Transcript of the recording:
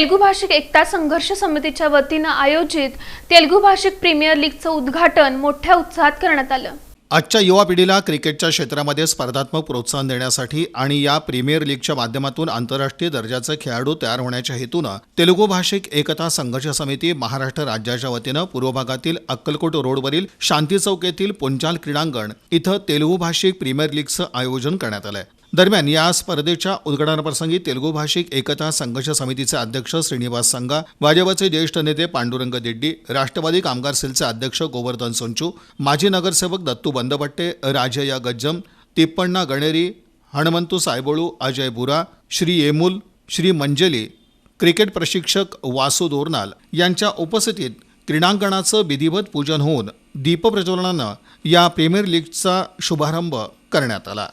तेलुगू भाषिक एकता संघर्ष समितीच्या वतीनं आयोजित तेलुगू भाषिक प्रीमियर लीगचं उद्घाटन मोठ्या उत्साहात करण्यात आलं. आजच्या युवा पिढीला क्रिकेटच्या क्षेत्रामध्ये स्पर्धात्मक प्रोत्साहन देण्यासाठी आणि या प्रीमियर लीगच्या माध्यमातून आंतरराष्ट्रीय दर्जाचे खेळाडू तयार होण्याच्या हेतूनं तेलुगू भाषिक एकता संघर्ष समिती महाराष्ट्र राज्याच्या वतीनं पूर्व भागातील अक्कलकोट रोडवरील शांती चौक येथील पुंचाल क्रीडांगण इथं तेलुगू भाषिक प्रीमियर लीगचं आयोजन करण्यात आलंय. दरम्यान या स्पर्धेच्या उद्घाटनाप्रसंगी तेलुगू भाषिक एकता संघर्ष समितीचे अध्यक्ष श्रीनिवास संगा भाजपचे ज्येष्ठ नेते पांडुरंग देड्डी राष्ट्रवादी कामगार सेलचे अध्यक्ष गोवर्धन सोंचू माजी नगरसेवक दत्तू बंदपट्टे राजया गज्जम तिप्पण्णा गणेरी हणमंतू सायबोळू अजय बुरा श्री येमुल श्री मंजली क्रिकेट प्रशिक्षक वासू दोरनाल यांच्या उपस्थितीत क्रीडांगणाचं विधिवत पूजन होऊन दीपप्रज्वलनानं या प्रीमियर लीगचा शुभारंभ करण्यात आला.